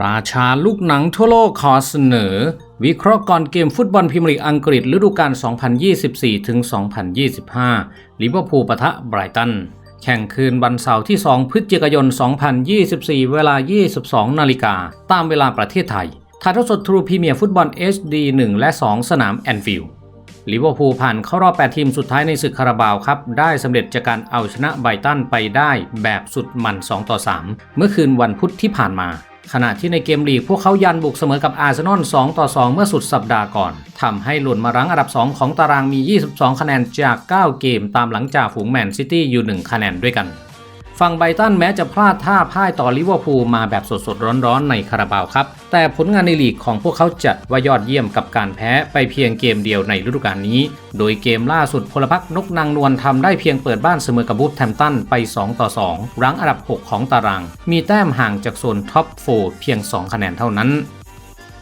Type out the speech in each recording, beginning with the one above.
ราชาลูกหนังทั่วโลกขอเสนอ วิเคราะห์ก่อนเกมฟุตบอลพรีเมียร์ลีกอังกฤษฤดูกาล 2024 ถึง 2025 ลิเวอร์พูลปะทะไบรตัน แข่งคืนวันเสาร์ที่ 2 พฤศจิกายน 2024 เวลา 22 นาฬิกา ตามเวลาประเทศไทย ถ่ายทอดสดทรูพรีเมียร์ฟุตบอล HD 1 และ 2 สนามแอนฟิลด์ลิเวอร์พูลผ่านเข้ารอบ 8 ทีมสุดท้ายในศึกคาราบาวครับ ได้สำเร็จจากการเอาชนะไบรตันไปได้แบบสุดมัน 2 ต่อ 3 เมื่อคืนวันพุธที่ผ่านมา ขณะที่ในเกมลีกพวกเขายันบุกเสมอกับอาร์เซนอล 2 ต่อ 2 เมื่อสุดสัปดาห์ก่อนทำให้หล่นมารั้งอันดับ 2 ของตารางมี 22 คะแนนจาก 9 เกม ตามหลังจากฝูงแมนซิตี้อยู่ 1 คะแนนด้วยกัน ฝั่งไบตันแม้จะพลาดท่าพ่ายต่อลิเวอร์พูลมาแบบสดๆ ร้อนๆ ในคาราบาวครับ แต่ผลงานในลีกของพวกเขาจัดว่ายอดเยี่ยมกับการแพ้ไปเพียงเกมเดียวในฤดูกาลนี้ โดยเกมล่าสุดพลพรรคนกนางนวลทำได้เพียงเปิดบ้านเสมอกับบูธแทมตันไป 2 ต่อ 2 รั้งอันดับ 6 ของตาราง มีแต้มห่างจากโซนท็อป 4 เพียง 2 คะแนนเท่านั้น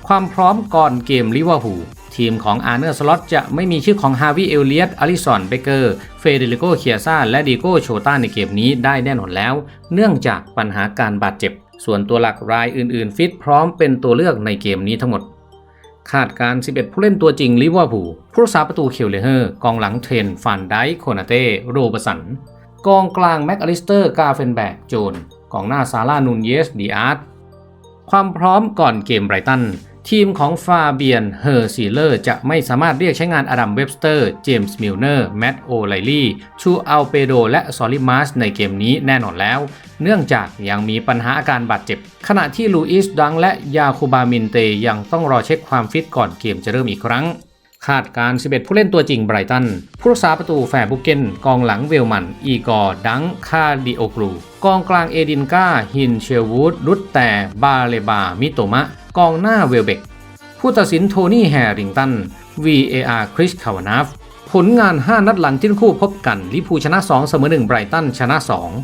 ความพร้อมก่อนเกมลิเวอร์พูล ทีมของอาร์เนอร์สล็อตจะไม่มีชื่อของฮาวิเอลเลียตอลิสันเบเกอร์เฟเดริโกเคียซาและดิโกโชต้าในเกมนี้ได้แน่นอนแล้ว เนื่องจากปัญหาการบาดเจ็บ ส่วนตัวหลักรายอื่นๆ ฟิตพร้อมเป็นตัวเลือกในเกมนี้ทั้งหมด คาดการ 11 ผู้เล่นตัวจริงลิเวอร์พูลผู้รักษาประตูเคลเลเฮอร์ กองหลังเทรนฟานไดโคนาเต้โรเบสันกองกลางแม็กอลิสเตอร์กาเฟนแบกโจนกองหน้าซาร่านูนเยสดีอาร์ตความพร้อมก่อนเกมไบรตัน ทีมของฟาเบียน เฮอร์ซีเลอร์ จะไม่สามารถเรียกใช้งานอดัมเว็บสเตอร์ เจมส์ มิลเนอร์ แมตต์โอไลลี่ ชูอัลเปโด และซอลิมาสในเกมนี้แน่นอนแล้ว เนื่องจากยังมีปัญหาอาการบาดเจ็บ ขณะที่ลูอิส ดัง และยาคูบามินเตยังต้องรอเช็คความฟิตก่อนเกมจะเริ่มอีกครั้งคาดการ 11 ผู้เล่นตัวจริงไบรตัน ผู้รักษาประตูแฟร์บุกเกน กองหลังเวลมัน อีกอร์ ดัง คาดิโอกรู กองกลางเอดินกาฮินเชลวูด รุตแต่ บาเลบา มิโตมะ กองหน้าเวลเบกผู้ตัดสินโทนี่แฮริงตัน VAR คริสคาวานาฟผลงาน 5 นัดหลังที่ทั้งคู่พบกัน ลิพูชนะ 2 เสมอ1ไบรตันชนะ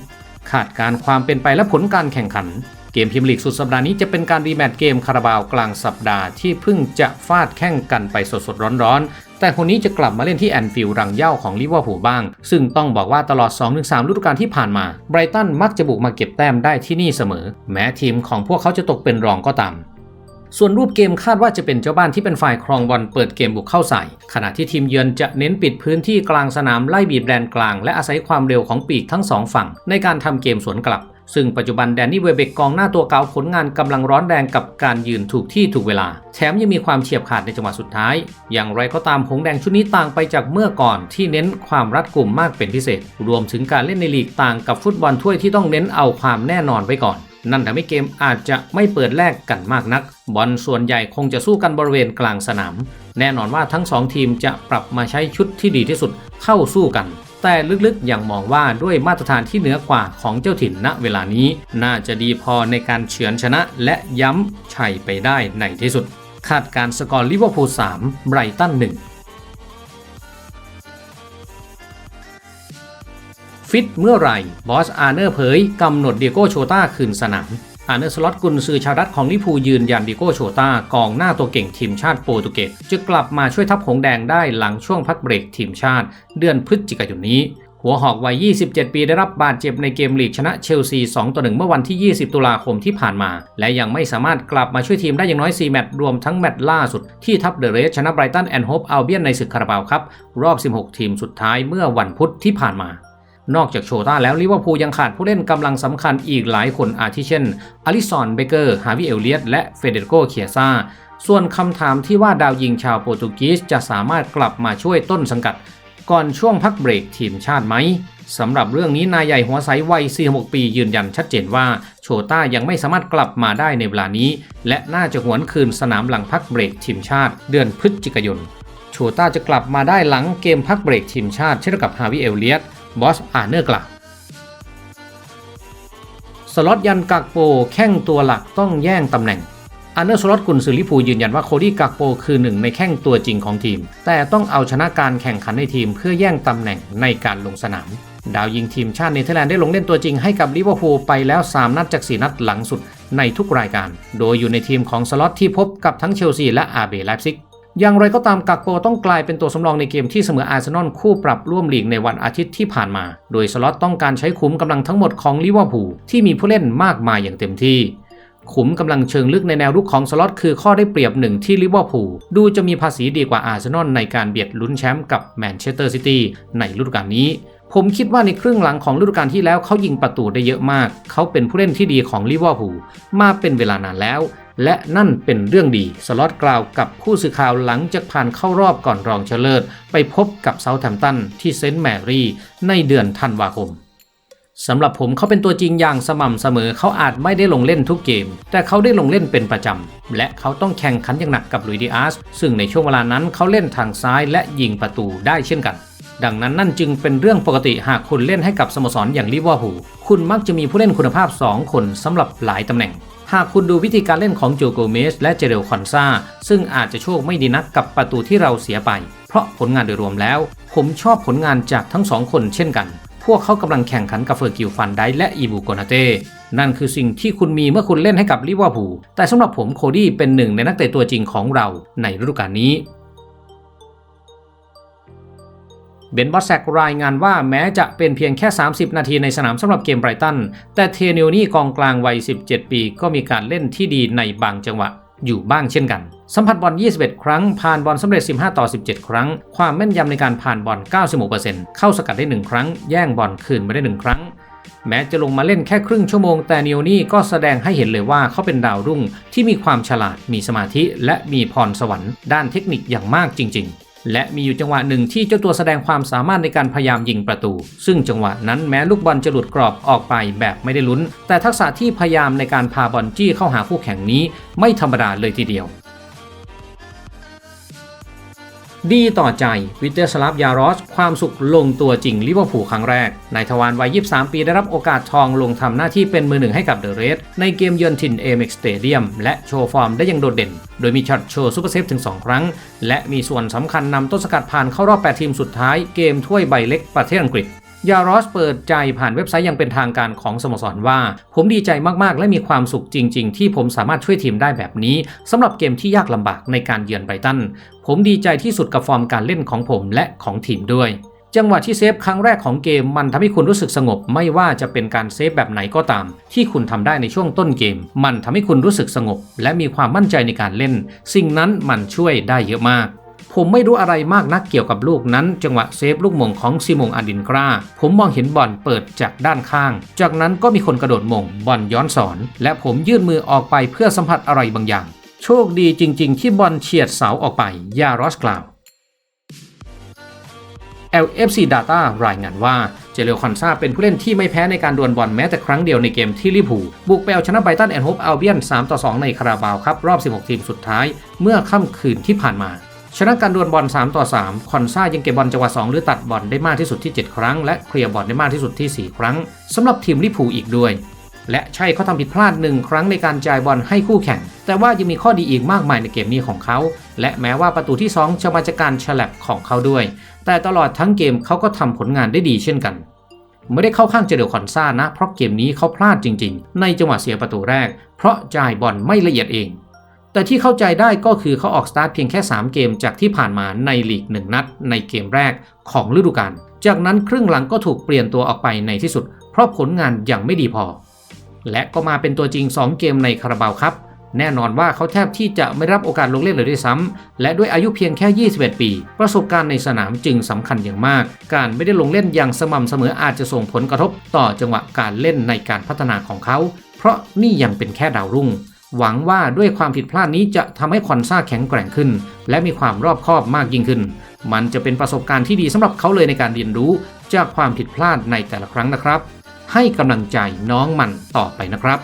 2คาดการความเป็นไปและผลการแข่งขัน เกมพรีเมียร์ลีกสุดสัปดาห์นี้จะเป็นการรีแมตช์เกมคาราบาวกลางสัปดาห์ที่เพิ่งจะฟาดแข่งกันไปสดๆร้อนๆ แต่คนนี้จะกลับมาเล่นที่แอนฟิลด์รังเย้าของลิเวอร์พูลบ้าง ซึ่งต้องบอกว่าตลอด 2-3ฤดูกาลที่ผ่านมาไบรตันมักจะบุกมาเก็บแต้มได้ที่นี่เสมอ แม้ทีมของพวกเขาจะตกเป็นรองก็ตาม ส่วนรูปเกมคาดว่าจะเป็นเจ้าบ้านที่เป็นฝ่ายครองบอลเปิดเกมบุกเข้าใส่ ขณะที่ทีมเยือนจะเน้นปิดพื้นที่กลางสนามไล่บีบแดนกลาง และอาศัยความเร็วของปีกทั้งสองฝั่ง ในการทำเกมสวนกลับ ซึ่งปัจจุบันแดนนี่เวเบกกองหน้าตัวเก่าผลงานกำลังร้อนแรงกับการยืนถูกที่ถูกเวลา แถมยังมีความเฉียบขาดในจังหวะสุดท้าย อย่างไรก็ตามหงแดงชุดนี้ต่างไปจากเมื่อก่อนที่เน้นความรัดกุมมากเป็นพิเศษ รวมถึงการเล่นในลีกต่างกับฟุตบอลถ้วยที่ต้องเน้นเอาความแน่นอนไว้ก่อน นั่นทำให้เกมอาจจะไม่เปิดแลกกันมากนัก บอลส่วนใหญ่คงจะสู้กันบริเวณกลางสนาม แน่นอนว่าทั้งสองทีมจะปรับมาใช้ชุดที่ดีที่สุดเข้าสู้กัน แต่ลึกๆยังมองว่าด้วยมาตรฐานที่เหนือกว่าของเจ้าถิ่นณเวลานี้ น่าจะดีพอในการเฉือนชนะและย้ำชัยไปได้ในที่สุดคาดการ์สกอร์ลิเวอร์พูล3ไบรตัน1 ฟิตเมื่อไหร่ บอสอาร์เนอร์เผยกำหนดเดียโก้โชต้าคืนสนาม อาร์เนอร์สล็อตกุนซือชาวรัฐของลิพูยืนยันเดียโก้โชต้ากองหน้าตัวเก่งทีมชาติโปรตุเกสจะกลับมาช่วยทัพหงแดงได้หลังช่วงพักเบรกทีมชาติ เดือนพฤศจิกายนนี้หัวหอกวัย 27 ปีได้รับบาดเจ็บในเกมลีกชนะเชลซี 2 ต่อ 1 เมื่อวันที่ 20 ตุลาคมที่ผ่านมา และยังไม่สามารถกลับมาช่วยทีมได้อย่างน้อย 4 แมตช์รวมทั้งแมตช์ล่าสุดที่ทัพเดอะเรสชนะไบรตันแอนด์โฮปอัลเบียนในศึกคาราบาวครับ รอบ 16 ทีมสุดท้ายเมื่อวันพุธที่ผ่านมา นอกจากโชต้าแล้วลิเวอร์พูลยังขาดผู้เล่นกำลังสำคัญอีกหลายคนอาทิเช่นอลิสันเบเกอร์ ฮาวิเอลเลียตและเฟเดริโกเคียซาส่วนคำถามที่ว่าดาวยิงชาวโปรตุเกสจะสามารถกลับมาช่วยต้นสังกัด ก่อนช่วงพักเบรกทีมชาติไหมสำหรับเรื่องนี้นายใหญ่หัวใสวัย 46 ปียืนยันชัดเจนว่า โชต้ายังไม่สามารถกลับมาได้ในเวลานี้ และน่าจะหวนคืนสนามหลังพักเบรกทีมชาติ เดือนพฤศจิกายน โชต้าจะกลับมาได้หลังเกมพักเบรกทีมชาติเช่นกับฮาวิเอลเลียต บอสอาเนอร์กล่าวสล็อตยันกักโปแข้งตัวหลักต้องแย่งตำแหน่งอันเนอร์สล็อตกุนซือลิพูยืนยันว่าโคดี้กักโปคือหนึ่งในแข้งตัวจริงของทีม แต่ต้องเอาชนะการแข่งขันในทีมเพื่อแย่งตำแหน่งในการลงสนาม ดาวยิงทีมชาติเนเธอร์แลนด์ได้ลงเล่นตัวจริงให้กับลิเวอร์พูลไปแล้ว 3 นัดจาก 4 นัดหลังสุดในทุกรายการ โดยอยู่ในทีมของสล็อตที่พบกับทั้งเชลซีและอาร์เบไลฟ์ซิก อย่างไรก็ตามกักโปต้องกลายเป็นตัวสำรองในเกมที่เสมออาร์เซนอลคู่ปรับร่วมลีกในวันอาทิตย์ที่ผ่านมา โดยสล็อตต้องการใช้คุ้มกำลังทั้งหมดของลิเวอร์พูลที่มีผู้เล่นมากมายอย่างเต็มที่ ขุมกำลังเชิงลึกในแนวรุกของสล็อตคือข้อได้เปรียบหนึ่งที่ลิเวอร์พูลดูจะมีภาษีดีกว่าอาร์เซนอลในการเบียดลุ้นแชมป์กับแมนเชสเตอร์ซิตี้ในฤดูกาลนี้ผมคิดว่าในครึ่งหลังของฤดูกาลที่แล้วเขายิงประตูได้เยอะมาก เขาเป็นผู้เล่นที่ดีของลิเวอร์พูลมาเป็นเวลานานแล้ว และนั่นเป็นเรื่องดี สล็อตกล่าวกับผู้สื่อข่าวหลังจากผ่านเข้ารอบก่อนรองชนะเลิศไปพบกับเซาท์แฮมป์ตันที่เซนต์แมรี่ในเดือนธันวาคมสำหรับผมเขาเป็นตัวจริงอย่างสม่ำเสมอเขาอาจไม่ได้ลงเล่นทุกเกม แต่เขาได้ลงเล่นเป็นประจำ และเขาต้องแข่งขันอย่างหนักกับลุยดิอาสซึ่งในช่วงเวลานั้นเขาเล่นทางซ้ายและยิงประตูได้เช่นกัน ดังนั้นนั่นจึงเป็นเรื่องปกติหากคุณเล่นให้กับสโมสรอย่างลิเวอร์พูลคุณมักจะมีผู้เล่นคุณภาพ 2 คนสำหรับหลายตำแหน่ง หากคุณดูวิธีการเล่นของโจโกเมสและเจเรลคอนซาซึ่งอาจจะโชคไม่ดีนักกับประตูที่เราเสียไป เพราะผลงานโดยรวมแล้ว ผมชอบผลงานจากทั้งสองคนเช่นกัน พวกเขากำลังแข่งขันกับเฟอร์กิลฟันไดและอีบูโกนาเต้นั่นคือสิ่งที่คุณมีเมื่อคุณเล่นให้กับลิเวอร์พูลแต่สำหรับผมโคดี้เป็นหนึ่งในนักเตะตัวจริงของเราในฤดูกาลนี้ เบนบอสแซกรายงานว่าแม้จะเป็นเพียงแค่ 30 นาทีในสนามสำหรับเกมไบรตัน แต่เทเนลนี่กองกลางวัย 17 ปีก็มีการเล่นที่ดีในบางจังหวะอยู่บ้างเช่นกัน สัมผัสบอล 21 ครั้ง ผ่านบอลสำเร็จ 15 ต่อ 17 ครั้ง ความแม่นยำในการผ่านบอล 96%เข้าสกัดได้ 1 ครั้ง แย่งบอลคืนมาได้ 1 ครั้ง แม้จะลงมาเล่นแค่ครึ่งชั่วโมง แต่นิโอนี่ก็แสดงให้เห็นเลยว่าเขาเป็นดาวรุ่งที่มีความฉลาด มีสมาธิ และมีพรสวรรค์ด้านเทคนิคอย่างมากจริง ๆ และมีอยู่จังหวะหนึ่งที่เจ้าตัวแสดงความสามารถในการพยายามยิงประตู ซึ่งจังหวะนั้นแม้ลูกบอลจะหลุดกรอบออกไปแบบไม่ได้ลุ้น แต่ทักษะที่พยายามในการพาบอลจี้เข้าหาคู่แข่งนี้ ไม่ธรรมดาเลยทีเดียว ดีต่อใจวิเตอร์สลับยารอส ความสุขลงตัวจริงลิเวอร์พูลครั้งแรกนายทวารวัย 23 ปีได้รับโอกาสทองลงทำหน้าที่เป็นมือหนึ่งให้กับเดอะเรสในเกมเยือนถิ่นเอเม็กสเตเดียมและโชว์ฟอร์มได้อย่างโดดเด่น โดยมีช็อตโชว์ซูเปอร์เซฟถึง 2 ครั้ง และมีส่วนสำคัญนำต้นสกัดผ่านเข้ารอบ 8 ทีมสุดท้ายเกมถ้วยใบเล็กประเทศอังกฤษ ยารอสเปิดใจผ่านเว็บไซต์ยังเป็นทางการของสโมสรว่า ผมดีใจมาก ๆ และมีความสุขจริง ๆ ที่ผมสามารถช่วยทีมได้แบบนี้สำหรับเกมที่ยากลำบากในการเยือนไบตัน ผมดีใจที่สุดกับฟอร์มการเล่นของผมและของทีมด้วยจังหวะที่เซฟครั้งแรกของเกมมันทำให้คุณรู้สึกสงบ ไม่ว่าจะเป็นการเซฟแบบไหนก็ตาม ที่คุณทำได้ในช่วงต้นเกม มันทำให้คุณรู้สึกสงบ และมีความมั่นใจในการเล่น สิ่งนั้นมันช่วยได้เยอะมาก ผมไม่รู้อะไรมากนักเกี่ยวกับลูกนั้น จังหวะเซฟลูกมงของซิมงอดินกราผมมองเห็นบอลเปิดจากด้านข้าง จากนั้นก็มีคนกระโดดมงบอลย้อนสอน และผมยื่นมือออกไปเพื่อสัมผัสอะไรบางอย่าง โชคดีจริง ๆ ที่บอลเฉียดเสาออกไป ยารอสกล่าว LFC Data รายงานว่าเจเลคอนซาเป็นผู้เล่นที่ไม่แพ้ในการดวลบอลแม้แต่ครั้งเดียวในเกมที่ลิพูบุกไปเอาชนะไบตันแอนด์โฮปอัลเบียน 3 ต่อ 2 ในคาราบาวครับ รอบ 16 ทีมสุดท้าย เมื่อค่ำคืนที่ผ่านมา ชนะการดวลบอล3ต่อ3 คอนซายังเก็บบอลจังหวะ2หรือตัดบอลได้มากที่สุดที่ 7 ครั้ง และเคลียร์บอลได้มากที่สุดที่ 4 ครั้งสำหรับทีมลิพูอีกด้วย และใช่เขาทำผิดพลาดหนึ่งครั้งในการจ่ายบอลให้คู่แข่ง แต่ว่ายังมีข้อดีอีกมากมายในเกมนี้ของเขา และแม้ว่าประตูที่ 2 จะมาจากการฉลับของเขาด้วย แต่ตลอดทั้งเกมเขาก็ทำผลงานได้ดีเช่นกันไม่ได้เข้าข้างเจเดลคอนซ่านะ เพราะเกมนี้เขาพลาดจริง ๆ ในจังหวะเสียประตูแรก เพราะจ่ายบอลไม่ละเอียดเอง แต่ที่เข้าใจได้ก็คือเขาออกสตาร์ทเพียงแค่ 3 เกมจากที่ผ่านมาในลีก 1 นัดในเกมแรกของฤดูกาล จากนั้นครึ่งหลังก็ถูกเปลี่ยนตัวออกไปในที่สุด เพราะผลงานยังไม่ดีพอ และก็มาเป็นตัวจริง 2 เกมในคาราบาวครับ แน่นอนว่าเขาแทบที่จะไม่รับโอกาสลงเล่นเลยด้วยซ้ำและด้วยอายุเพียงแค่ 21 ปี ประสบการณ์ในสนามจึงสำคัญอย่างมาก การไม่ได้ลงเล่นอย่างสม่ำเสมออาจจะส่งผลกระทบต่อจังหวะการเล่นในการพัฒนาของเขา เพราะนี่ยังเป็นแค่ดาวรุ่ง หวังว่าด้วยความผิดพลาดนี้จะทำให้คอนซ่าแข็งแกร่งขึ้น และมีความรอบคอบมากยิ่งขึ้น มันจะเป็นประสบการณ์ที่ดีสำหรับเขาเลยในการเรียนรู้จากความผิดพลาดในแต่ละครั้งนะครับ ให้กำลังใจน้องมันต่อไปนะครับ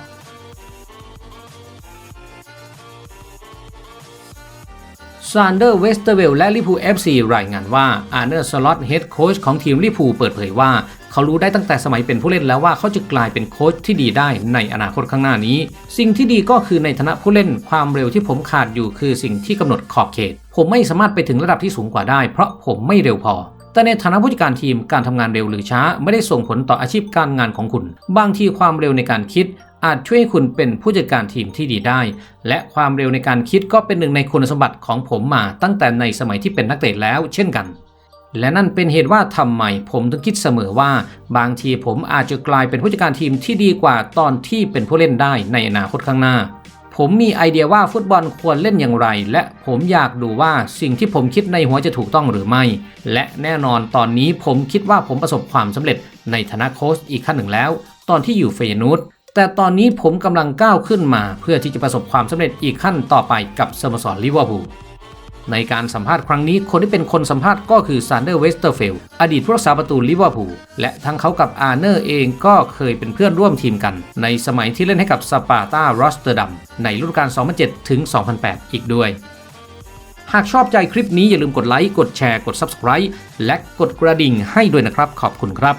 ซานเดอร์เวสเตอร์เวลและลิพูเอฟซีรายงานว่าอาร์เนอร์สล็อตเฮดโค้ชของทีมลิพูเปิดเผยว่า เขารู้ได้ตั้งแต่สมัยเป็นผู้เล่นแล้วว่าเขาจะกลายเป็นโค้ชที่ดีได้ในอนาคตข้างหน้านี้ สิ่งที่ดีก็คือในฐานะผู้เล่นความเร็วที่ผมขาดอยู่คือสิ่งที่กำหนดขอบเขต ผมไม่สามารถไปถึงระดับที่สูงกว่าได้ เพราะผมไม่เร็วพอแต่ในฐานะผู้จัดการทีมการทำงานเร็วหรือช้า ไม่ได้ส่งผลต่ออาชีพการงานของคุณ บางทีความเร็วในการคิด อาจช่วยให้คุณเป็นผู้จัดการทีมที่ดีได้ และความเร็วในการคิดก็เป็นหนึ่งในคุณสมบัติของผมมาตั้งแต่ในสมัยที่เป็นนักเตะแล้ว เช่นกัน และนั่นเป็นเหตุว่าทำไมผมถึงคิดเสมอว่า บางทีผมอาจจะกลายเป็นผู้จัดการทีมที่ดีกว่าตอนที่เป็นผู้เล่นได้ในอนาคตข้างหน้า ผมมีไอเดียว่าฟุตบอลควรเล่นอย่างไร และผมอยากดูว่าสิ่งที่ผมคิดในหัวจะถูกต้องหรือไม่ และแน่นอนตอนนี้ผมคิดว่าผมประสบความสำเร็จในฐานะโค้ชอีกขั้นหนึ่งแล้ว ตอนที่อยู่เฟยนูตแต่ตอนนี้ผมกำลังก้าวขึ้นมา เพื่อที่จะประสบความสำเร็จอีกขั้นต่อไปกับสโมสรลิเวอร์พูล ในการสัมภาษณ์ครั้งนี้คนที่เป็นคนสัมภาษณ์ก็คือซานเดอร์เวสเตอร์เฟลอดีตผู้รักษาประตูลิเวอร์พูลและทั้งเขากับอาร์เนอร์เองก็เคยเป็นเพื่อนร่วมทีมกัน ในสมัยที่เล่นให้กับสปาร์ตารอสเตอร์ดัมในฤดูกาล 2007 ถึง 2008 อีกด้วย หากชอบใจคลิปนี้อย่าลืมกดไลค์กดแชร์กด Subscribe และกดกระดิ่งให้ด้วยนะครับขอบคุณครับ